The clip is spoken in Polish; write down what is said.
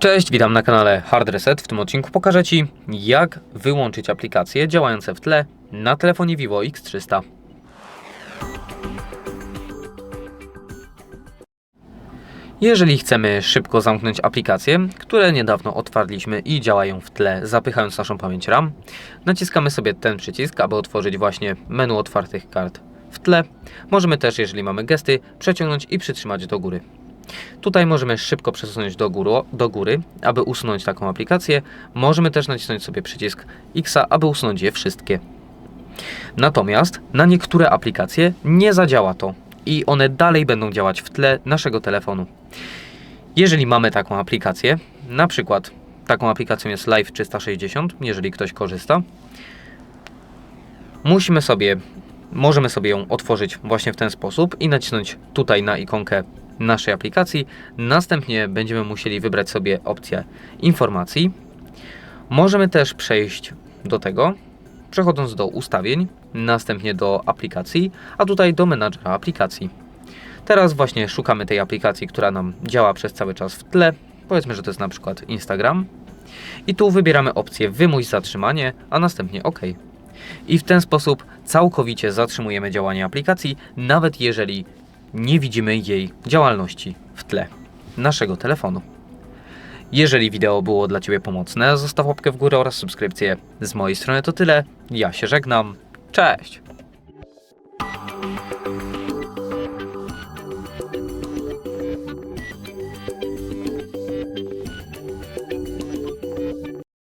Cześć, witam na kanale Hard Reset. W tym odcinku pokażę Ci, jak wyłączyć aplikacje działające w tle na telefonie Vivo X300. Jeżeli chcemy szybko zamknąć aplikacje, które niedawno otwarliśmy i działają w tle, zapychając naszą pamięć RAM, naciskamy sobie ten przycisk, aby otworzyć właśnie menu otwartych kart w tle. Możemy też, jeżeli mamy gesty, przeciągnąć i przytrzymać do góry. Tutaj możemy szybko przesunąć do, do góry, aby usunąć taką aplikację. Możemy też nacisnąć sobie przycisk X, aby usunąć je wszystkie. Natomiast na niektóre aplikacje nie zadziała to i one dalej będą działać w tle naszego telefonu. Jeżeli mamy taką aplikację, na przykład taką aplikacją jest Live 360, jeżeli ktoś korzysta, musimy sobie, możemy sobie ją otworzyć właśnie w ten sposób i nacisnąć tutaj na ikonkę naszej aplikacji. Następnie będziemy musieli wybrać sobie opcję informacji. Możemy też przejść do tego, przechodząc do ustawień, następnie do aplikacji, a tutaj do menadżera aplikacji. Teraz właśnie szukamy tej aplikacji, która nam działa przez cały czas w tle. Powiedzmy, że to jest na przykład Instagram. I tu wybieramy opcję wymuś zatrzymanie, a następnie OK. I w ten sposób całkowicie zatrzymujemy działanie aplikacji, nawet jeżeli nie widzimy jej działalności w tle naszego telefonu. Jeżeli wideo było dla Ciebie pomocne, zostaw łapkę w górę oraz subskrypcję. Z mojej strony to tyle. Ja się żegnam. Cześć!